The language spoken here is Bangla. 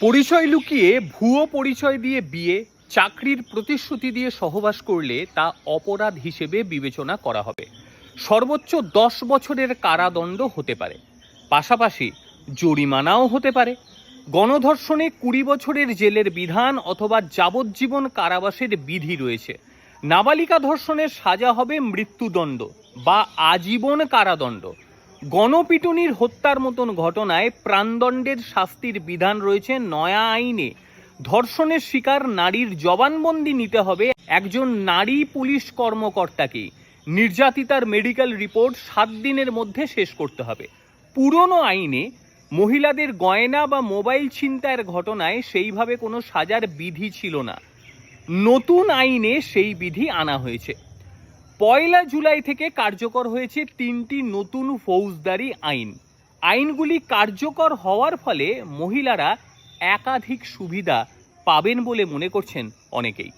পরিচয় লুকিয়ে ভুয়ো পরিচয় দিয়ে বিয়ে, চাকরির প্রতিশ্রুতি দিয়ে সহবাস করলে তা অপরাধ হিসেবে বিবেচনা করা হবে। সর্বোচ্চ দশ বছরের কারাদণ্ড হতে পারে। পাশাপাশি জরিমানাও হতে পারে। গণধর্ষণে কুড়ি বছরের জেলের বিধান অথবা যাবজ্জীবন কারাবাসের বিধি রয়েছে। নাবালিকা ধর্ষণের সাজা হবে মৃত্যুদণ্ড বা আজীবন কারাদণ্ড। গণপিটুনির হত্যার মতন ঘটনায় প্রাণদণ্ডের শাস্তির বিধান রয়েছে নয়া আইনে। ধর্ষণের শিকার নারীর জবানবন্দি নিতে হবে একজন নারী পুলিশ কর্মকর্তাকে। নির্যাতিতার মেডিকেল রিপোর্ট সাত দিনের মধ্যে শেষ করতে হবে। পুরনো আইনে মহিলাদের গয়না বা মোবাইল ছিনতাইয়ের ঘটনায় সেইভাবে কোনো সাজার বিধি ছিল না। নতুন আইনে সেই বিধি আনা হয়েছে। পয়লা জুলাই থেকে কার্যকর হয়েছে তিনটি নতুন ফৌজদারি আইন। আইনগুলি কার্যকর হওয়ার ফলে মহিলারা একাধিক সুবিধা পাবেন বলে মনে করছেন অনেকেই।